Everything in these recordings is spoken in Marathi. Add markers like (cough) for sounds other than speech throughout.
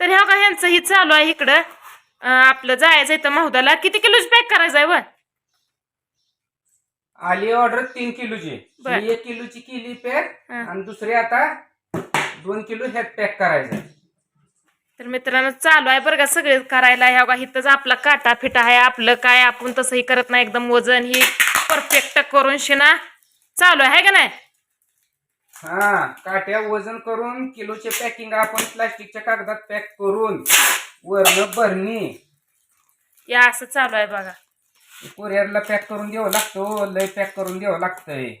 तर ह्या का ह्यांचं ही चालू आहे इकडं. आपलं जायचं इथं महुदाला. किती किलोच पॅक करायचं आहे व आली ऑर्डर तीन किलोची. बर. ही एक किलोची केली पॅक हा. आणि दुसरी आता दोन किलो ह्यात पॅक करायचं तर मित्रांनो चालू आहे बरं का सगळे करायला. ह्या का इथंच आपला काटा फिटा आहे. आपलं काय आपण तसंही करत नाही. एकदम वजन ही परफेक्ट करून शिना. चालू आहे का नाही? हा काट्या वजन करून किलोचे पॅकिंग आपण प्लास्टिकच्या कागदात पॅक करून वरण भरणी. या असं चालू आहे बघा. कुरिअरला पॅक करून द्यावं लागतो लय पॅक करून द्यावं लागतंय.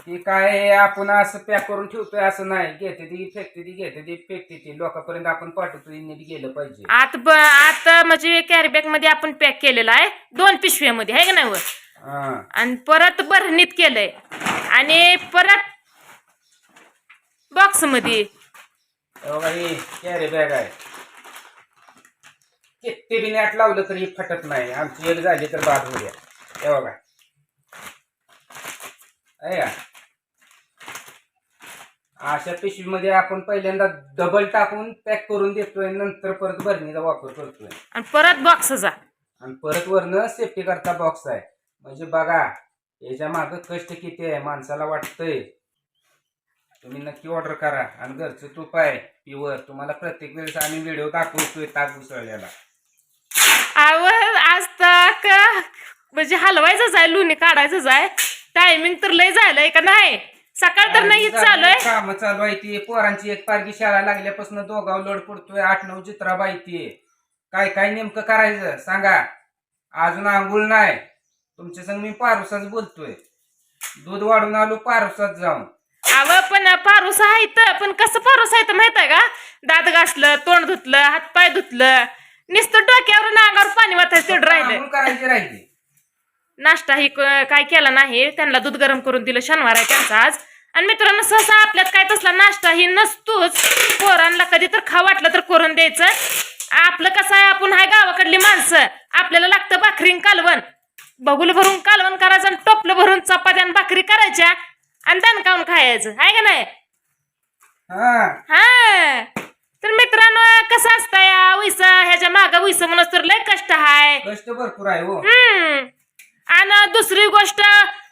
ती काय आपण असं पॅक करून ठेवतोय असं नाही. घेते ती फेकते ती घेते ती फेकते ती. लोकांपर्यंत आपण पाठवतोय नीट गेलं पाहिजे. आत ब आत म्हणजे कॅरी बॅगमध्ये आपण पॅक केलेला आहे. दोन पिशव्यामध्ये आहे का नाही वर हा. आणि परत भरणीत केलंय. आणि परत बॉक्समध्ये बघा ही कॅरी बॅग आहे? किती बी नॅट लावलं तरी फटत नाही. आमची एक झाली तर बाद होऊ द्या. हे बघा. आहे का? अशा पिशवीमध्ये आपण पहिल्यांदा डबल टाकून पॅक करून देतोय नंतर परत भरणीचा वापर करतोय. आणि परत बॉक्सचा आणि परत वरनं सेफ्टी करता बॉक्स आहे. म्हणजे बघा याच्या मागं कष्ट किती आहे माणसाला वाटतंय. तुम्ही नक्की ऑर्डर करा. आणि घरचं तूप आहे प्युअर तुम्हाला प्रत्येक वेळेस आम्ही व्हिडिओ दाखवतोय ताक उसळल्याला. आव आज तक म्हणजे हलवायचंच आहे लोणी काढायचंच आहे. टायमिंग तर लय झालंय का नाही? सकाळ तर नाही चालू आहे काम चालू आहे ती. पोरांची एक पारगी शाळा लागल्यापासून दोघाव लोड पडतोय. आठ नऊ चित्राबाई ती. काय काय नेमकं करायचं? सांगा. अजून आंघोळ नाही. तुमच्या संग मी पारुसाच बोलतोय. दूध वाढून आलो पारुसात जाऊन. अव पण पारूस आहे तर पण कसं पारूस आहे तर माहीत आहे का? दात घासलं तोंड धुतलं हातपाय धुतलं नुसतं डोक्यावर नागावर पाणी वाचायचं तेवढं राहिलं आंघोळ करायची राहिली. नाश्ता ही काय केला नाही त्यांना दूध गरम करून दिलं शनिवार आहे त्यांचा आज. आणि मित्रांनो सहसा आपल्यात काय तसला नाश्ता ही नसतोच. पोरांना कधी तर खा वाटलं तर करून द्यायचं. आपलं कसं आहे आपण हाय गावाकडली माणसं. आपल्याला लागतं भाकरी कालवण. बगुल भरून कालवण करायचं आणि टोपलं भरून चपात्या आणि भाकरी करायच्या. आणि दणकावून खायचं आहे का नाही? हा. हा. तर मित्रांनो कसं असतं या उईस ह्याच्या मागं उईस म्हणून तर लय कष्ट आहे कष्ट भरपूर आहे हो. हम्म. आणि दुसरी गोष्ट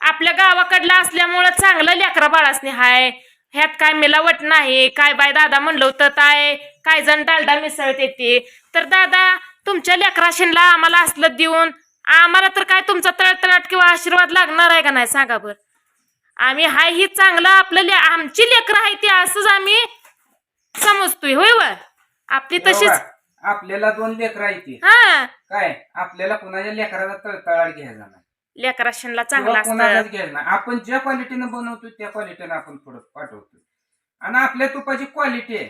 आपल्या गावाकडला असल्यामुळं चांगलं लेकरा बाळासनी हाय. ह्यात काय मिलावट नाही. काय बाय दादा म्हणलं होतं काय काय जण डालडा मिसळत येते. तर दादा तुमच्या लेकराशीनला आम्हाला असलं देऊन आम्हाला तर काय तुमचा तळतळाट किंवा आशीर्वाद लागणार आहे का नाही? सांगा बरं. आम्ही हाय ही चांगलं आपलं आमची लेकरं आहे ती असंच आम्ही समजतोय. होय व? आपली तशीच. आपल्याला दोन लेकर आहे ती. हा. काय? आपल्याला कुणाच्या लेकराचा तळतळाट घ्यायचा नाही. लेकराशीनला किंवा चांगलं कुणालाच असतं घ्यायचं नाही. आपण ज्या क्वालिटीनं बनवतो त्या क्वालिटीनं आपण पुढे पाठवतो आणि आपल्या तुपाची क्वालिटी आहे.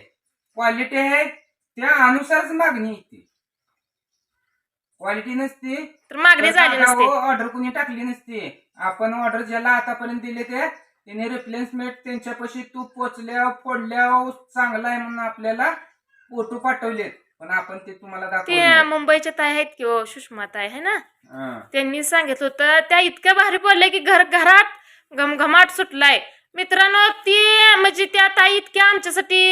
क्वालिटी आहे त्या अनुसारच मागणी येते क्वालिटी नसते. तर मागणी झाली नसते. ऑर्डर कुणी टाकली नसते. आपण ऑर्डर ज्याला आतापर्यंत दिले ते त्याने रिप्लेसमेंट त्यांच्यापाशी तूप पोचल्या पडल्या चांगला आहे म्हणून आपल्याला फोटो पाठवलेत. पण आपण ते तुम्हाला ते दाखवले मुंबईच्या ताई आहेत की हो सुषमा ताई आहे ना. त्यांनी सांगितलं होतं त्या इतक्या भारी बोलल्या की घर घरात घमघमाट सुटलाय. मित्रांनो ती म्हणजे त्या ताई इतक्या आमच्यासाठी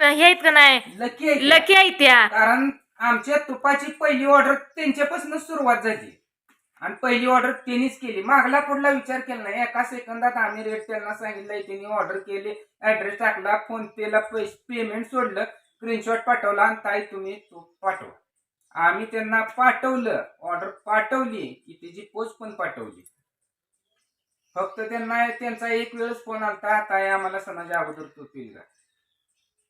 हे आहेत का नाही? लकी. लकी आहे त्या. कारण आमच्या तुपाची पहिली ऑर्डर त्यांच्यापासून सुरुवात झाली. आणि पहिली ऑर्डर त्यांनीच केली. मागला पुढला विचार केला नाही. एका सेकंदात आम्ही रेट त्यांना सांगितलंय त्यांनी ऑर्डर केली. ऍड्रेस टाकला फोन पेला पेमेंट सोडलं. स्क्रीनशॉट पाठवला आणि ताई तुम्ही तूप पाठवा. आम्ही त्यांना पाठवलं. ऑर्डर पाठवली. की त्याची पोच पण पाठवली. फक्त त्यांना त्यांचा एक वेळच फोन आलता. ताई आम्हाला सणाच्या अगोदर तूप येईल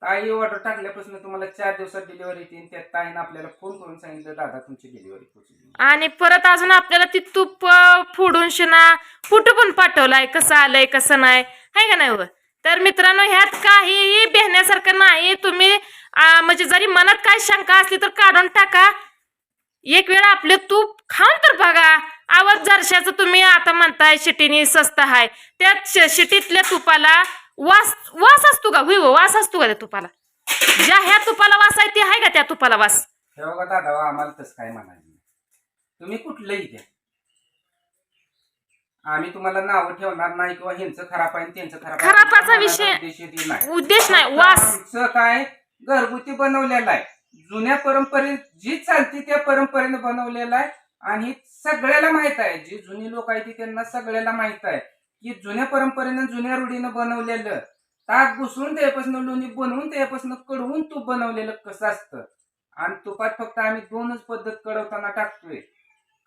ताई ऑर्डर टाकल्यापासून तुम्हाला चार दिवसात डिलिव्हरी येते. त्या ताईनं आपल्याला फोन करून सांगितलं दादा तुमची डिलिव्हरी पोहोचली आणि परत अजून आपल्याला ती तूप अं, फोडून शिना फोटो पण पाठवलाय कसं आलंय कसं नाही आहे का नाही व? तर मित्रांनो ह्यात काहीही बेहण्यासारखं नाही. तुम्ही म्हणजे जरी मनात काय शंका असली तर काढून टाका. एक वेळ आपलं तूप खाऊन तर बघा. आवाज जरशाचं तुम्ही आता म्हणताय शिटीनी स्वस्त आहे त्या शिटीतल्या तुपाला वास वास असतो का? होय हो, वास असतो का त्या तुपाला? ज्या ह्या तुपाला वास आहे ते आहे का त्या तुपाला वास? हे बघा दादा हो, आम्हाला तसं काय म्हणायचं नाही. तुम्ही कुठलंही द्या आम्ही तुम्हाला नावं ठेवणार नाही किंवा ह्यांचं खराब आहे आणि त्यांचं खराब आहे. आम्हाला विषय- उद्देश ते नाही. उद्देश नाही वास. आमचं काय घरगुती बनवलेला आहे. जुन्या परंपरे जी चालती त्या परंपरेने बनवलेला आहे. आणि सगळ्याला माहीत आहे. जी जुनी लोक आहेत ती त्यांना सगळ्याला माहीत आहे. की जुन्या परंपरेनं जुन्या रूढीनं बनवलेलं ताक घुसवून त्यापासून लोणी बनवून त्यापासून कडवून तूप बनवलेलं कसं असतं? आणि तुपात फक्त आम्ही दोनच पद्धत कडवताना टाकतोय.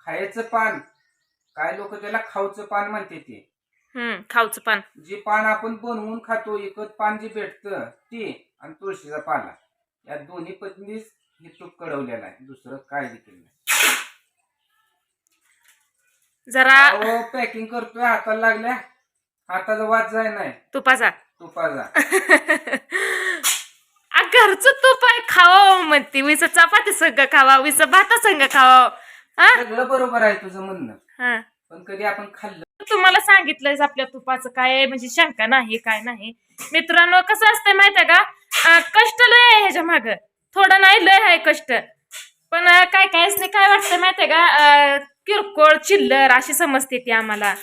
खायचं पान. काय लोक त्याला खाऊचं पान म्हणते ते. खाऊचं पान. जे पान आपण बनवून खातो एकच पान जे भेटतं ते आणि तुळशीचा पाला. या दोन्ही पद्धतीस हे तूप कडवलेलं आहे. दुसरं काय देखील नाही. जरा अहो पॅकिंग करतोय हाताला लागल्या. हाताचा वाद जाय नाही. तुपाचा. तुपाचा. (laughs) आ, घरचं तूप आहे खावं म्हणते. विस चपाती संग खावा विस भाता संग खावा. हा? सगळं बरोबर आहे तुझं म्हणणं. हा. पण कधी आपण खाल्लं तुम्हाला सांगितलंय आपल्या तुपाचं काय आहे, म्हणजे शंका नाही काय नाही. मित्रांनो कसं असतंय माहितीये का? अं, कष्ट लय आहे ह्याच्या माग. थोडं नाही लय आहे कष्ट. पण अं, काय काय असते काय वाटतं माहितीये का? अं, किरकोळ चिल्लर अशी समजते ती आम्हाला.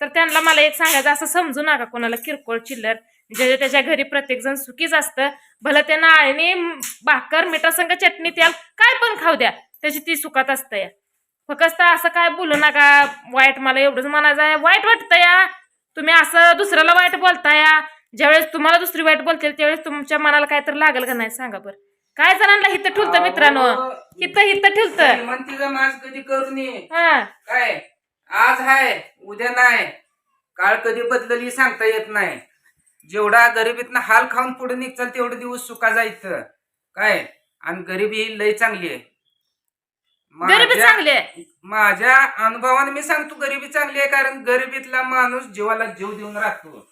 तर त्यांना मला एक सांगायचं असं समजू नका कोणाला किरकोळ चिल्लर. जे त्याच्या घरी प्रत्येक जण सुखीच असतं भलं त्या नाळीने भाकर मिठासंग चटणी त्याल काय पण खाऊ द्या त्याची ती सुखात असतं. या फक्त असं काय बोलू नका वाईट मला एवढंच म्हणायचं आहे. वाईट वाटतं या. तुम्ही असं दुसऱ्याला वाईट बोलताय ज्यावेळेस तुम्हाला दुसरी वाईट बोलतील त्यावेळेस तुमच्या मनाला काय तर लागेल का नाही सांगा बरं. काय जणांना हिथं ठेवतं मित्रांनो? हिथं हिथं ठेवतं श्रीमंतीचा मास कधी करू नये. हा. काय? आज हाय उद्या नाही. काळ कधी बदलली सांगता येत नाही. जेवढा गरिबीतनं हाल खाऊन पुढे निघचाल तेवढे दिवस सुका जायचं. काय? आणि गरिबी ही लय चांगली आहे. गरिबी चांगली आहे. माझ्या अनुभवाने मी सांगतो गरिबी चांगली आहे कारण गरिबीतला माणूस जीवाला जीव देऊन राहतो.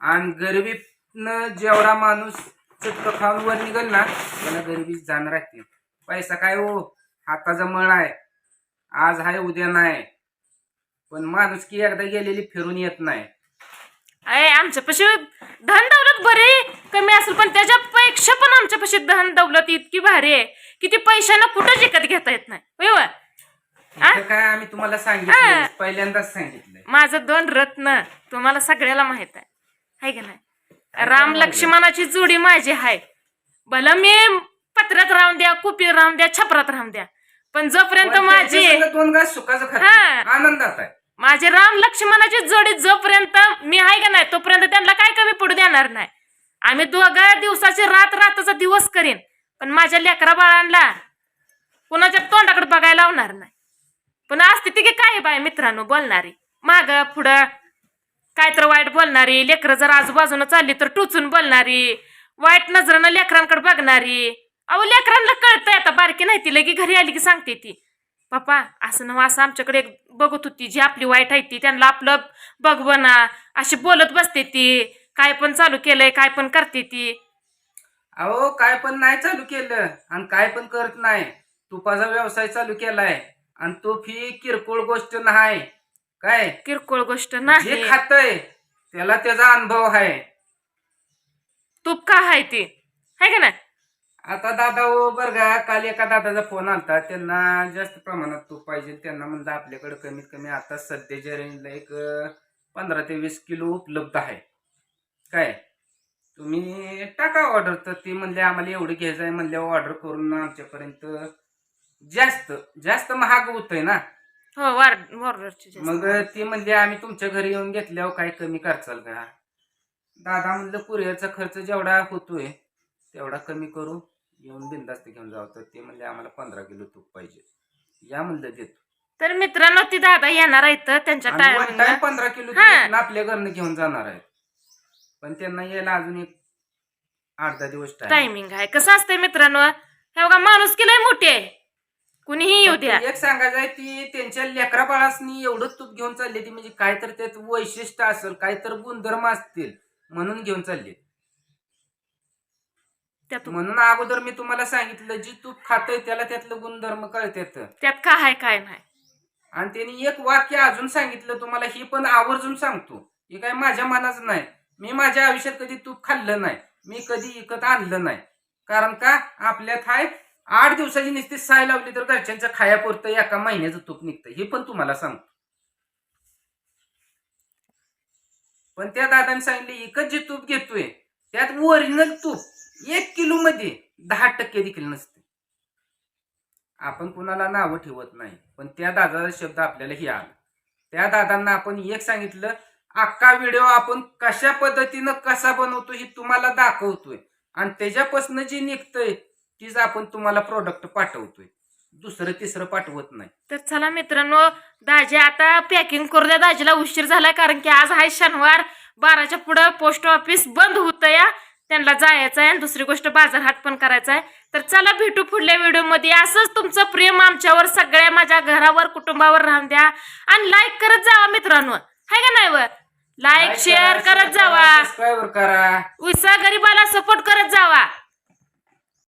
आणि गरिबीतनं जेवढा माणूस चटक खाऊन वर निघल ना. त्याला गरिबी जाण राहते पैसा काय हो? हाताचा मळ आहे. आज आहे उद्या नाही. पण माणूस की एकदा गेलेली फिरून येत नाही. अय आमच्यापाशी धन दौलत बरी कमी असेल पण त्याच्यापेक्षा पण आमच्यापाशी धन दौलत इतकी भारी आहे की ती पैशानं कुठं जिकत घेता येत नाही. होय व? आ? इथं काय आम्ही तुम्हाला सांगितलं पहिल्यांदाच सांगितलंय. माझं दोन रत्न तुम्हाला सगळ्याला माहीत आहे. हाय का नाही? राम? लक्ष्मणाची जोडी माझी आहे भलं मी पत्र्यात राहून द्या कुपीत राहून द्या छपरात राहून द्या. पण जोपर्यंत माझी त्याच्यासंग दोन घास सुखाचं हा. खात आनंदात आहे. माझे राम लक्ष्मणाची जोडी जोपर्यंत मी आहे का नाही तोपर्यंत त्यांना काय कमी पडू देणार नाही. आम्ही दोघं दिवसाची रात राताचा दिवस करीन पण माझ्या लेकरा बाळांना कुणाच्या तोंडाकडे बघायला लावणार नाही. पण असते ती की काय बाय मित्रांनो बोलणारी? माग पुढं काय तर वाईट बोलणारी लेकरं जर आजूबाजूनं चालली तर टोचून बोलणारी वाईट नजरानं लेकरांकडे बघणारी. अहो लेकरांना कळतंय आता बारकी नाही ती लगी घरी आली की सांगते ती. पप्पा असं नव्ह असं आमच्याकडे एक बघत होती जी आपली वाईट आहे ती त्यांना आपलं बघवना अशी बोलत बसते ती. काय पण चालू केलंय काय पण करते ती. अहो काय पण नाही चालू केलं आणि काय पण करत नाही. तुपाचा व्यवसाय चालू केलाय आणि तो फी किरकोळ गोष्ट नाही. काय? किरकोळ गोष्ट जे नाही. खातय त्याला त्याचा अनुभव आहे. तूप का आहे ती? है का नाही? आता दादा ओ बर का काल एका दादाचा फोन आलता. त्यांना जास्त प्रमाणात तूप पाहिजे. त्यांना म्हणलं आपल्याकडे कमीत कमी आता सध्याच्या रेंजला एक अं, पंधरा ते वीस किलो उपलब्ध आहे. काय? तुम्ही टाका ऑर्डर तर ते म्हणले आम्हाला एवढं घ्यायचं आहे. म्हणले ऑर्डर करून आमच्यापर्यंत जास्त जास्त महाग होतंय ना. हो वार वॉर्डरची जास्त. मग ती म्हणले आम्ही तुमच्या घरी येऊन घेतल्यावर काय कमी करचाल का? दादा म्हणलं कुरिअरचा खर्च जेवढा होतोय तेवढा कमी करू. येऊन बिंदास्त घेऊन जावं तर ते म्हणले आम्हाला पंधरा किलो तूप पाहिजे. या म्हणलं देतो तर मित्रांनो ती दादा येणार आहेत त्यांच्या one time टायमिंग पंधरा किलो हा. आपल्या घरनं घेऊन जाणार आहेत. पण त्यांना यायला अजून एक आठ दहा दिवस टाइम टायमिंग आहे. कसं असतंय मित्रांनो? हे बघा माणूस किलय मोठी आहे. कुणीही येऊ द्या. एक सांगायचं आहे ती त्यांच्या लेकरा बाळासनी एवढं तूप घेऊन चालली ती म्हणजे काय तर त्यात वैशिष्ट्य असेल काय तर गुणधर्म असतील म्हणून घेऊन चालली. म्हणून अगोदर मी तुम्हाला सांगितलं जी तूप खातय त्याला त्यातलं गुणधर्म कळतात. त्यात काय आहे काय नाही. आणि त्यांनी एक वाक्य अजून सांगितलं तुम्हाला ही पण आवर्जून सांगतो. हे काय माझ्या मनाचं नाही. मी माझ्या आयुष्यात कधी तूप खाल्लं नाही. मी कधी विकत आणलं नाही. कारण का? आपल्यात हाय आठ दिवसाची नुसती साय लावली तर घरच्यांच्या खायापुरतं एका महिन्याचं तूप निघतं. हे पण तुम्हाला सांगतो. पण त्या दादाने सांगितले एकच जे तूप घेतोय त्यात ओरिजिनल तूप एक किलो मध्ये दहा टक्के देखील नसते. आपण कुणाला नावं ठेवत नाही पण त्या दादाचा शब्द आपल्याला हे आला. त्या दादांना आपण एक सांगितलं अख्खा व्हिडिओ आपण कशा पद्धतीनं कसा बनवतो हे तुम्हाला दाखवतोय. आणि त्याच्यापासून जे निघतंय तीच आपण तुम्हाला प्रोडक्ट पाठवतोय. दुसरं तिसरं पाठवत नाही. तर चला मित्रांनो दाजी आता पॅकिंग करू द्या. दाजीला उशीर झालाय कारण की आज आहे शनिवार. बाराच्या पुढं पोस्ट ऑफिस बंद होतं या त्यांना जायचं आहे आणि दुसरी गोष्ट बाजारहाट पण करायचा आहे. तर चला भेटू पुढल्या व्हिडिओमध्ये. असंच तुमचं प्रेम आमच्यावर सगळ्या माझ्या घरावर कुटुंबावर राहून द्या. आणि लाईक करत जावा मित्रांनो. हाय का नाही वर? लाईक शेअर करत जावा. सबस्क्राईबर करा. उसा गरीबाला सपोर्ट करत जावा.